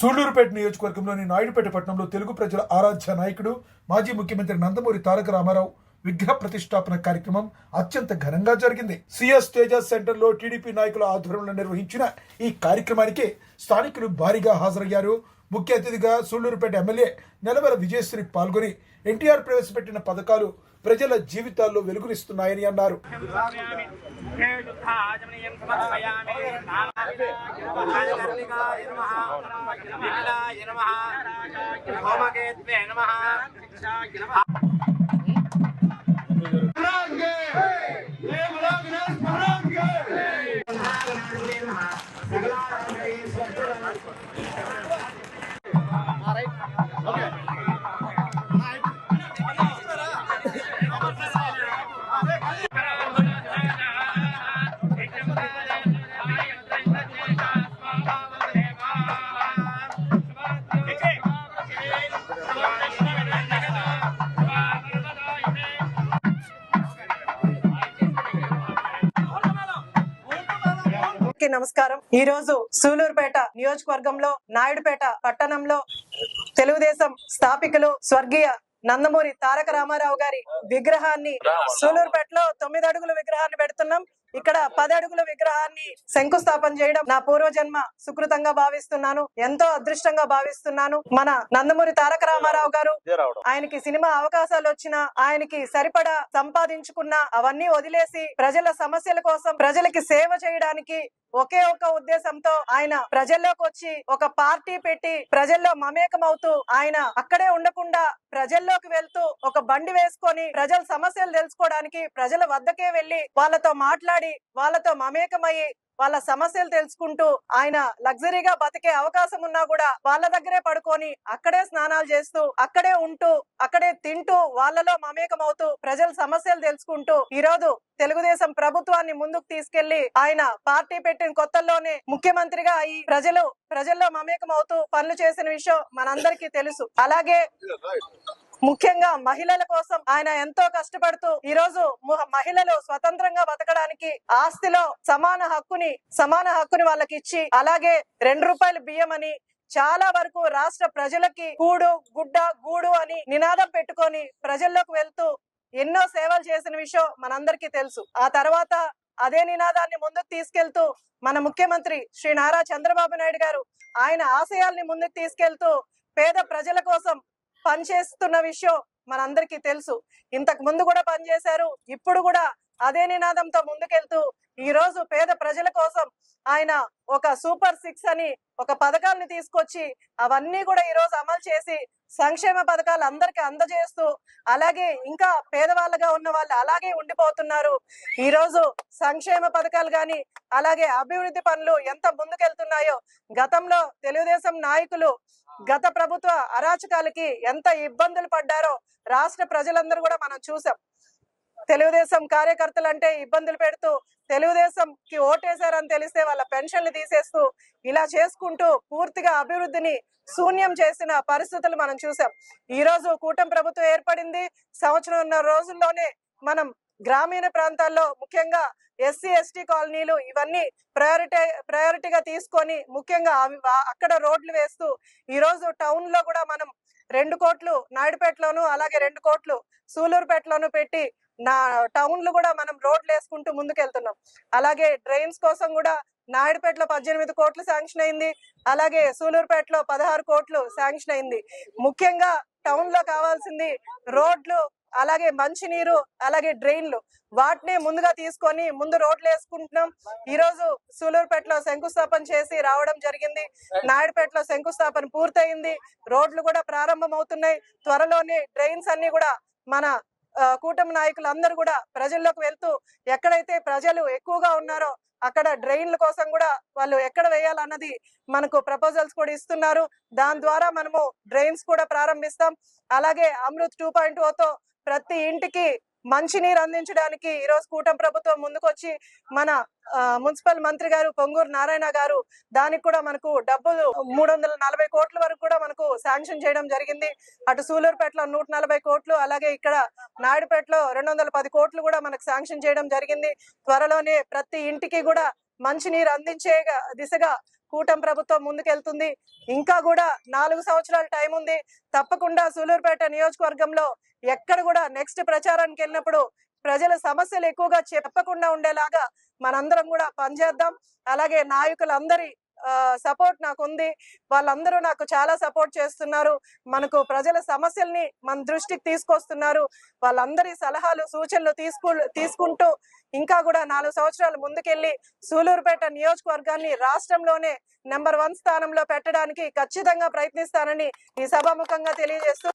సూళ్ళూరుపేట నియోజకవర్గంలోని నాయుడుపేట పట్టణంలో తెలుగు ప్రజల ఆరాధ్య నాయకుడు మాజీ ముఖ్యమంత్రి నందమూరి తారక రామారావు విగ్రహ ప్రతిష్టాపన కార్యక్రమం అత్యంత ఘనంగా జరిగింది. సిఎస్ తేజస్ సెంటర్లో టీడీపీ నాయకుల ఆధ్వర్యంలో నిర్వహించిన ఈ కార్యక్రమానికి స్థానికులు భారీగా హాజరయ్యారు. ముఖ్య అతిథిగా సూళ్ళూరుపేట ఎమ్మెల్యే నెలవెల విజయశ్రీ పాల్గొని ఎన్టీఆర్ ప్రవేశపెట్టిన పథకాలు ప్రజల జీవితాల్లో వెలుగునిస్తున్నాయని అన్నారు. నమః నమస్కారం. ఈ రోజు సూలూరుపేట నియోజకవర్గంలో నాయుడుపేట పట్టణంలో తెలుగుదేశం స్థాపికలు స్వర్గీయ నందమూరి తారక రామారావు గారి విగ్రహాన్ని సూలూరుపేటలో తొమ్మిది అడుగుల విగ్రహాన్ని పెడుతున్నాం. ఇక్కడ పది అడుగుల విగ్రహాన్ని శంకుస్థాపన చేయడం నా పూర్వజన్మ సుకృతంగా భావిస్తున్నాను ఎంతో అదృష్టంగా భావిస్తున్నాను. మన నందమూరి తారక రామారావు గారు ఆయనకి సినిమా అవకాశాలు వచ్చినా ఆయనకి సరిపడా సంపాదించుకున్న అవన్నీ వదిలేసి ప్రజల సమస్యల కోసం ప్రజలకి సేవ చేయడానికి ఒకే ఒక ఉద్దేశంతో ఆయన ప్రజల్లోకి వచ్చి ఒక పార్టీ పెట్టి ప్రజల్లో మమేకం అవుతూ ఆయన అక్కడే ఉండకుండా ప్రజల్లోకి వెళ్తూ ఒక బండి వేసుకొని ప్రజల సమస్యలు తెలుసుకోవడానికి ప్రజల వద్దకే వెళ్ళి వాళ్ళతో మాట్లాడి వాళ్ళతో మమేకమయ్యి వాళ్ళ సమస్యలు తెలుసుకుంటూ ఆయన లగ్జరీగా బతికే అవకాశం ఉన్నా కూడా వాళ్ళ దగ్గరే పడుకొని అక్కడే స్నానాలు చేస్తూ అక్కడే ఉంటూ అక్కడే తింటూ వాళ్ళలో మమేకం అవుతూ ప్రజల సమస్యలు తెలుసుకుంటూ ఈ రోజు తెలుగుదేశం ప్రభుత్వాన్ని ముందుకు తీసుకెళ్ళి ఆయన పార్టీ పెట్టిన కొత్తల్లోనే ముఖ్యమంత్రిగా అయి ప్రజలు ప్రజల్లో మమేకం అవుతూ పనులు చేసిన విషయం మనందరికీ తెలుసు. అలాగే ముఖ్యంగా మహిళల కోసం ఆయన ఎంతో కష్టపడుతూ ఈ రోజు మహిళలు స్వతంత్రంగా బతకడానికి ఆస్తిలో సమాన హక్కుని సమాన హక్కుని వాళ్ళకి ఇచ్చి అలాగే రెండు రూపాయలు బియ్యం అని చాలా వరకు రాష్ట్ర ప్రజలకి కూడు గుడ్డ గూడు అని నినాదం పెట్టుకొని ప్రజల్లోకి వెళ్తూ ఎన్నో సేవలు చేసిన విషయం మనందరికీ తెలుసు. ఆ తర్వాత అదే నినాదాన్ని ముందుకు తీసుకెళ్తూ మన ముఖ్యమంత్రి శ్రీ నారా చంద్రబాబు నాయుడు గారు ఆయన ఆశయాల్ని ముందుకు తీసుకెళ్తూ పేద ప్రజల కోసం పనిచేస్తున్న విషయం మనందరికీ తెలుసు. ఇంతకు ముందు కూడా పనిచేశారు ఇప్పుడు కూడా అదే నినాదంతో ముందుకెళ్తూ ఈ రోజు పేద ప్రజల కోసం ఆయన ఒక సూపర్ సిక్స్ అని ఒక పథకాన్ని తీసుకొచ్చి అవన్నీ కూడా ఈ రోజు అమలు చేసి సంక్షేమ పథకాలు అందరికి అందజేస్తూ అలాగే ఇంకా పేదవాళ్ళగా ఉన్న వాళ్ళు అలాగే ఉండిపోతున్నారు. ఈ రోజు సంక్షేమ పథకాలు గాని అలాగే అభివృద్ధి పనులు ఎంత ముందుకెళ్తున్నాయో గతంలో తెలుగుదేశం నాయకులు గత ప్రభుత్వ అరాచకాలకి ఎంత ఇబ్బందులు పడ్డారో రాష్ట్ర ప్రజలందరూ కూడా మనం చూసాం తెలుగుదేశం కార్యకర్తలు అంటే ఇబ్బందులు పెడుతూ తెలుగుదేశం కి ఓటేశారని తెలిస్తే వాళ్ళ పెన్షన్లు తీసేస్తూ ఇలా చేసుకుంటూ పూర్తిగా అభివృద్ధిని శూన్యం చేసిన పరిస్థితులు మనం చూసాం. ఈ రోజు కూటమి ప్రభుత్వం ఏర్పడింది. సంవత్సరంన్నర రోజుల్లోనే మనం గ్రామీణ ప్రాంతాల్లో ముఖ్యంగా ఎస్సీ ఎస్టీ కాలనీలు ఇవన్నీ ప్రయారిటీ ప్రయారిటీగా తీసుకొని ముఖ్యంగా అక్కడ రోడ్లు వేస్తూ ఈ రోజు టౌన్లో కూడా మనం రెండు కోట్లు నాయుడుపేటలోను అలాగే రెండు కోట్లు సూలూరుపేటలోను పెట్టి నా టౌన్లు కూడా మనం రోడ్లు వేసుకుంటూ ముందుకెళ్తున్నాం. అలాగే డ్రైన్స్ కోసం కూడా నాయుడుపేటలో పద్దెనిమిది కోట్లు శాంక్షన్ అయింది. అలాగే సూలూరుపేటలో పదహారు కోట్లు శాంక్షన్ అయింది. ముఖ్యంగా టౌన్లో కావాల్సింది రోడ్లు అలాగే మంచినీరు అలాగే డ్రైన్లు. వాటిని ముందుగా తీసుకొని ముందు రోడ్లు వేసుకుంటున్నాం. ఈ రోజు సూలూరుపేటలో శంకుస్థాపన చేసి రావడం జరిగింది. నాయుడుపేటలో శంకుస్థాపన పూర్తయింది. రోడ్లు కూడా ప్రారంభం అవుతున్నాయి త్వరలోనే డ్రైన్స్ అన్ని కూడా మన కూటమి నాయకులు అందరూ కూడా ప్రజల్లోకి వెళ్తూ ఎక్కడైతే ప్రజలు ఎక్కువగా ఉన్నారో అక్కడ డ్రైన్ల కోసం కూడా వాళ్ళు ఎక్కడ వేయాలన్నది మనకు ప్రపోజల్స్ కూడా ఇస్తున్నారు. దాని ద్వారా మనము డ్రైన్స్ కూడా ప్రారంభిస్తాం. అలాగే అమృత్ టూ పాయింట్ ఓతో ప్రతి ఇంటికి మంచినీరు అందించడానికి ఈ రోజు కూటమి ప్రభుత్వం ముందుకొచ్చి మన ఆ, మున్సిపల్ మంత్రి గారు పొంగూరు నారాయణ గారు దానికి కూడా మనకు డబ్బులు మూడు వందల నలభై కోట్ల వరకు కూడా మనకు శాంక్షన్ చేయడం జరిగింది. అటు సూలూరుపేటలో నూట నలభై కోట్లు అలాగే ఇక్కడ నాయుడుపేటలో రెండు వందల పది కోట్లు కూడా మనకు శాంక్షన్ చేయడం జరిగింది. త్వరలోనే ప్రతి ఇంటికి కూడా మంచినీరు అందించే దిశగా కూటమి ప్రభుత్వం ముందుకెళ్తుంది. ఇంకా కూడా నాలుగు సంవత్సరాల టైం ఉంది. తప్పకుండా సూలూరుపేట నియోజకవర్గంలో ఎక్కడ కూడా నెక్స్ట్ ప్రచారానికి వెళ్ళినప్పుడు ప్రజల సమస్యలు ఎక్కువగా చెప్పకుండా ఉండేలాగా మనందరం కూడా పనిచేద్దాం. అలాగే నాయకులందరి సపోర్ట్ నాకు ఉంది వాళ్ళందరూ నాకు చాలా సపోర్ట్ చేస్తున్నారు. మనకు ప్రజల సమస్యల్ని మన దృష్టికి తీసుకొస్తున్నారు. వాళ్ళందరి సలహాలు సూచనలు తీసుకు తీసుకుంటూ ఇంకా కూడా నాలుగు సంవత్సరాలు ముందుకెళ్ళి సూలూరుపేట నియోజకవర్గాన్ని రాష్ట్రంలోనే నెంబర్ వన్ స్థానంలో పెట్టడానికి ఖచ్చితంగా ప్రయత్నిస్తానని ఈ సభాముఖంగా తెలియజేస్తూ